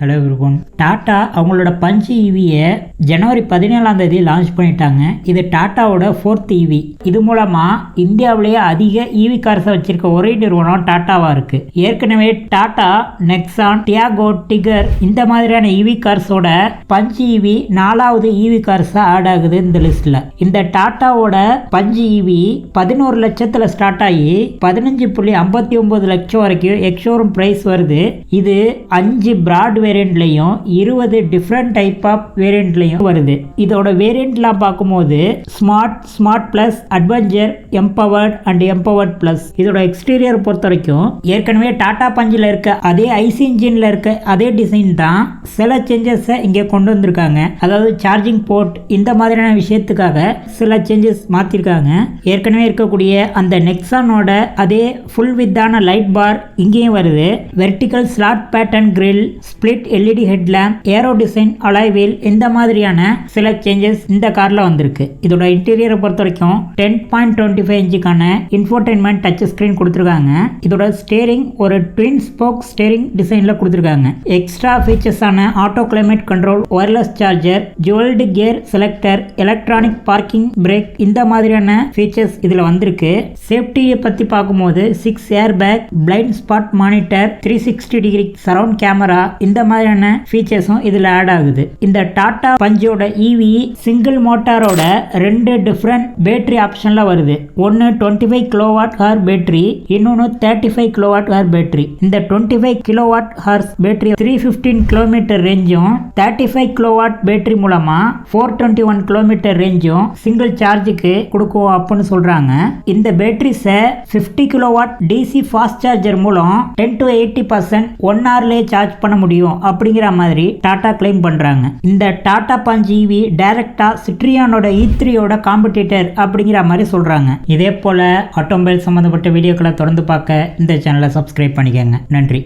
Hello இருக்கும் tata அவங்களோட punch ஈவியை ஜனவரி பதினேழாம் தேதி லான்ச் பண்ணிட்டாங்க. இது டாட்டாவோட ஃபோர்த் ஈவி. இது மூலமா இந்தியாவிலேயே அதிக ஈவி கார்ஸை வச்சிருக்க ஒரே நிறுவனம் டாட்டாவா இருக்கு. ஏற்கனவே டாட்டா நெக்ஸான் டியாகோ டிகர் இந்த மாதிரியான ஈவி கார்ஸோட பஞ்ச் ஈவி நாலாவது ஈவி கார்ஸா ஆட் ஆகுது இந்த லிஸ்ட்ல இந்த டாட்டாவோட பஞ்ச் ஈவி பதினோரு லட்சத்துல ஸ்டார்ட் ஆகி பதினஞ்சு புள்ளி ஐம்பத்தி ஒன்பது லட்சம் வரைக்கும் எக்ஷோரூம் பிரைஸ் வருது. இது அஞ்சு பிராட்வே வேரியண்ட்லையும் இருபது டிஃப்ரெண்ட் டைப் ஆஃப் வேரியண்ட்லையும் வருது. இதோட வேரியண்ட்லாம் பார்க்கும்போது smart smart plus adventure empowered and empowered plus இதோட எக்ஸ்டீரியர் பொறுத்த வரைக்கும் ஏற்கனவே டாடா பஞ்சில் இருக்க அதே ஐசி இன்ஜினில் இருக்க அதே டிசைன் தான் சில சேஞ்சஸை இங்கே கொண்டு வந்திருக்காங்க. அதாவது சார்ஜிங் போர்ட் இந்த மாதிரியான விஷயத்துக்காக சில சேஞ்சஸ் மாற்றிருக்காங்க ஏற்கனவே இருக்கக்கூடிய அந்த நெக்ஸானோட அதே ஃபுல் வித்தான லைட் பார் இங்கேயும் வருது. Vertical slot pattern grill split LED headlamp aero design அலைவில் இந்த மாதிரியான சில சேஞ்சஸ் இந்த கார்ல வந்திருக்கு. இதோட இன்டீரியரை பொறுத்த வரைக்கும் டென் பாயிண்ட் டுவெண்ட்டி ஃபைவ் இன்ச்சுக்கான இன்ஃபோர்டைன்மெண்ட் டச் ஸ்க்ரீன் கொடுத்துருக்காங்க. இதோட ஸ்டேரிங் ஒரு ட்வின் ஸ்போக் ஸ்டேரிங் டிசைன்ல கொடுத்துருக்காங்க. Extra ஃபீச்சர்ஸான auto climate control wireless charger jewelled gear selector electronic parking brake இந்த மாதிரியான ஃபீச்சர்ஸ் இதில் வந்திருக்கு. சேஃப்டியை பற்றி பார்க்கும்போது six air bag blind spot monitor three sixty degree surround camera இந்த மாதிரியான ஃபீச்சர்ஸும் இதில் ஆட் ஆகுது. இந்த டாடா பஞ்சோட இவி சிங்கிள் மோட்டாரோட ரெண்டு டிஃப்ரெண்ட் பேட்டரி ஆப்ஷனில் வருது. ஒன்று twenty five kilowatt hour battery இன்னொன்று thirty five kilowatt hour battery இந்த twenty five kilowatt hours battery three fifteen kilometre ரேஞ்சும் thirty five kilowatt battery மூலமாக ஃபோர் டுவெண்ட்டி ஒன் கிலோமீட்டர் ரேஞ்சும் சிங்கிள் சார்ஜுக்கு கொடுக்கும் அப்படின்னு சொல்கிறாங்க இந்த பேட்டரிஸை fifty kilowatt DC fast charger மூலம் ten to eighty percent one ஹவர்லேயே charge பண்ண முடியும். அப்படிங்கிற மாதிரி டாடா கிளைம் பண்ணுறாங்க இந்த டாடா பஞ்ச் இவி டைரக்டாக சிட்ரியானோட ஈத்ரியோட த்ரீயோட காம்படிட்டர் அப்படிங்கிற மாதிரி சொல்கிறாங்க இதே போல் ஆட்டோமொபைல் சம்மந்தப்பட்ட வீடியோக்களை தொடர்ந்து பார்க்க இந்த சேனலை சப்ஸ்கிரைப் பண்ணிக்கோங்க. நன்றி.